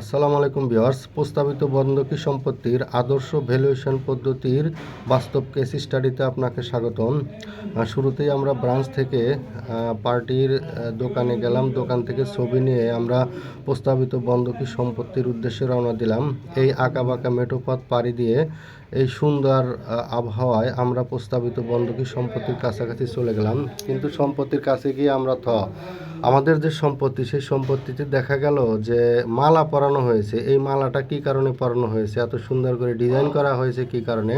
আসসালামু আলাইকুম ভিউয়ার্স। প্রস্তাবিত বন্ধকি সম্পত্তির আদর্শ ভ্যালুয়েশন পদ্ধতির বাস্তব কেস স্টাডিতে আপনাকে স্বাগতম। শুরুতেই আমরা ব্রাঞ্চ থেকে পার্টির দোকানে গেলাম। দোকান থেকে ছবি নিয়ে আমরা প্রস্তাবিত বন্ধকি সম্পত্তির উদ্দেশ্যে রওনা দিলাম। এই আঁকাবাঁকা মেঠোপথ পাড়ি দিয়ে এই সুন্দর আবহাওয়ায় আমরা প্রস্তাবিত বন্ধকি সম্পত্তির কাছাকাছি চলে গেলাম। কিন্তু সম্পত্তির কাছে গিয়ে আমরা থ আমাদের যে সম্পত্তি, সেই সম্পত্তিতে দেখা গেল যে মালা পরানো হয়েছে। এই মালাটা কি কারণে পরানো হয়েছে? এত সুন্দর করে ডিজাইন করা হয়েছে কি কারণে?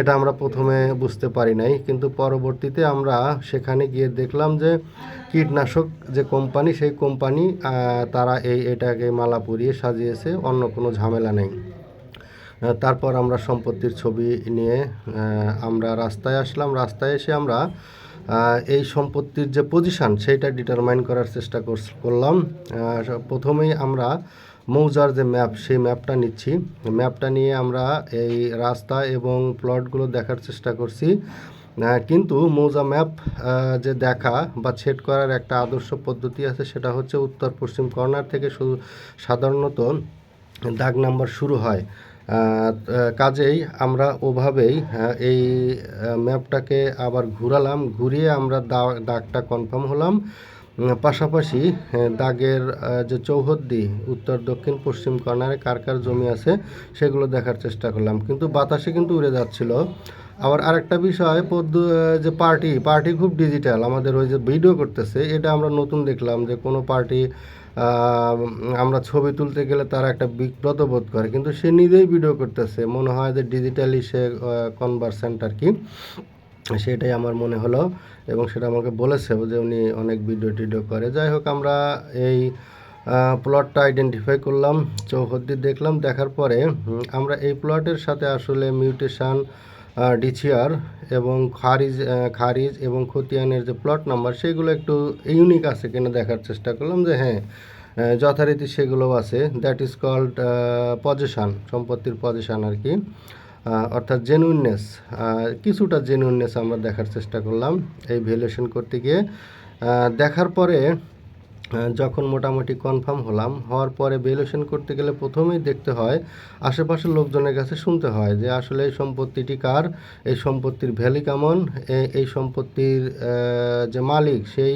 এটা আমরা প্রথমে বুঝতে পারি নাই। কিন্তু পরবর্তীতে আমরা সেখানে গিয়ে দেখলাম যে কীটনাশক যে কোম্পানি, সেই কোম্পানি তারা এই এটাকে মালা পরিয়ে সাজিয়েছে, অন্য কোনো ঝামেলা নেই। তারপর আমরা সম্পত্তির ছবি নিয়ে আমরা রাস্তায় আসলাম। রাস্তায় এসে আমরা এই সম্পত্তির যে পজিশান সেইটা ডিটারমাইন করার চেষ্টা করলাম। প্রথমেই আমরা মৌজার যে ম্যাপ সেই ম্যাপটা নিচ্ছি। ম্যাপটা নিয়ে আমরা এই রাস্তা এবং প্লটগুলো দেখার চেষ্টা করছি। কিন্তু মৌজা ম্যাপ যে দেখা বা ছেদ করার একটা আদর্শ পদ্ধতি আছে, সেটা হচ্ছে উত্তর পশ্চিম কর্নার থেকে সাধারণত দাগ নাম্বার শুরু হয়। কাজেই আমরা ওভাবেই এই ম্যাপটাকে আবার ঘুরালাম, ঘুরিয়ে আমরা দাগটা কনফার্ম হলাম। পাশাপাশি দাগের যে চৌহদ্দি, উত্তর, দক্ষিণ, পশ্চিম কর্নারে কার কার জমি আছে, সেগুলো দেখার চেষ্টা করলাম। কিন্তু বাতাসে কিন্তু উড়ে যাচ্ছিল। আবার আরেকটা বিষয়, পদ্ম যে পার্টি পার্টি খুব ডিজিটাল আমাদের ওই যে ভিডিও করতেছে, এটা আমরা নতুন দেখলাম যে কোনো পার্টি আমরা ছবি তুলতে গেলে তারা একটা বিব্রত বোধ করে, কিন্তু সে নিজেই ভিডিও করতেছে, মনে হয় যে ডিজিটালি সে কনভার্সেন্ট আর কি। সেটাই আমার মনে হলো, এবং সেটা আমাকে বলেছে যে উনি অনেক ভিডিও টিডিও করে। যাই হোক, আমরা এই প্লটটা আইডেন্টিফাই করলাম, চৌহদ্দি দেখলাম, দেখার পরে আমরা এই প্লটের সাথে আসলে মিউটেশন ডিছিয়ার এবং খারিজ খারিজ এবং খতিয়ানের যে প্লট নাম্বার, সেগুলো একটু ইউনিক আছে কিনা দেখার চেষ্টা করলাম যে হ্যাঁ যথারীতি সেগুলো আছে। দ্যাট ইজ কল্ড পজিশান সম্পত্তির পজিশান আর কি। অর্থাৎ জেনুইননেস কিছুটা জেনুইননেস আমরা দেখার চেষ্টা করলাম এই ভ্যালুয়েশন করতে গিয়ে। দেখার পরে যখন মোটামুটি কনফার্ম হলাম, হওয়ার পরে ভ্যালুয়েশন করতে গেলে প্রথমেই দেখতে হয়, আশেপাশের লোকজনের কাছে শুনতে হয় যে আসলে এই সম্পত্তিটি কার, এই সম্পত্তির ভ্যালি কেমন এই সম্পত্তির যে মালিক, সেই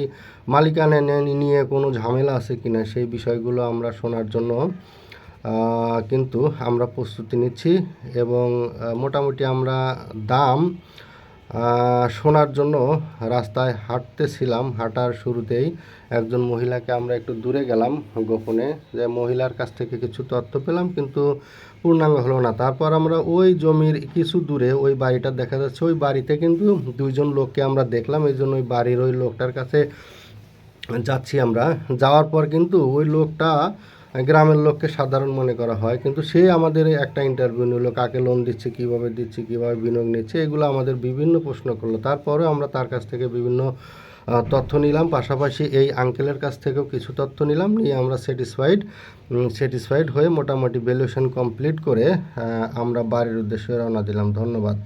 মালিকানা নিয়ে কোনো ঝামেলা আছে কিনা, সেই বিষয়গুলো আমরা শোনার জন্য কিন্তু আমরা প্রস্তুতি নিচ্ছি এবং মোটামুটি আমরা দাম শোনার জন্য রাস্তায় হাঁটতেছিলাম। হাঁটার শুরুতেই একজন মহিলাকে আমরা একটু দূরে গেলাম গোপনে, যে মহিলার কাছ থেকে কিছু তথ্য পেলাম, কিন্তু পূর্ণাঙ্গ হলো না। তারপর আমরা ওই জমির কিছু দূরে ওই বাড়িটা দেখা যাচ্ছে, ওই বাড়িতে কিন্তু দুইজন লোককে আমরা দেখলাম। এই জন্য ওই বাড়ির ওই লোকটার কাছে যাচ্ছি আমরা। যাওয়ার পর কিন্তু ওই লোকটা গ্রামের লোককে সাধারণ মনে করা হয়, কিন্তু সে আমাদের একটা ইন্টারভিউ নিল, কাকে লোন দিচ্ছে, কীভাবে দিচ্ছে, কীভাবে বিনিয়োগ নিচ্ছে, এগুলো আমাদের বিভিন্ন প্রশ্ন করল। তারপরেও আমরা তার কাছ থেকে বিভিন্ন তথ্য নিলাম, পাশাপাশি এই আঙ্কেলের কাছ থেকেও কিছু তথ্য নিলাম, নিয়ে আমরা স্যাটিসফাইড স্যাটিসফাইড হয়ে মোটামুটি ভ্যালুয়েশন কমপ্লিট করে আমরা বাড়ির উদ্দেশ্যে রওনা দিলাম। ধন্যবাদ।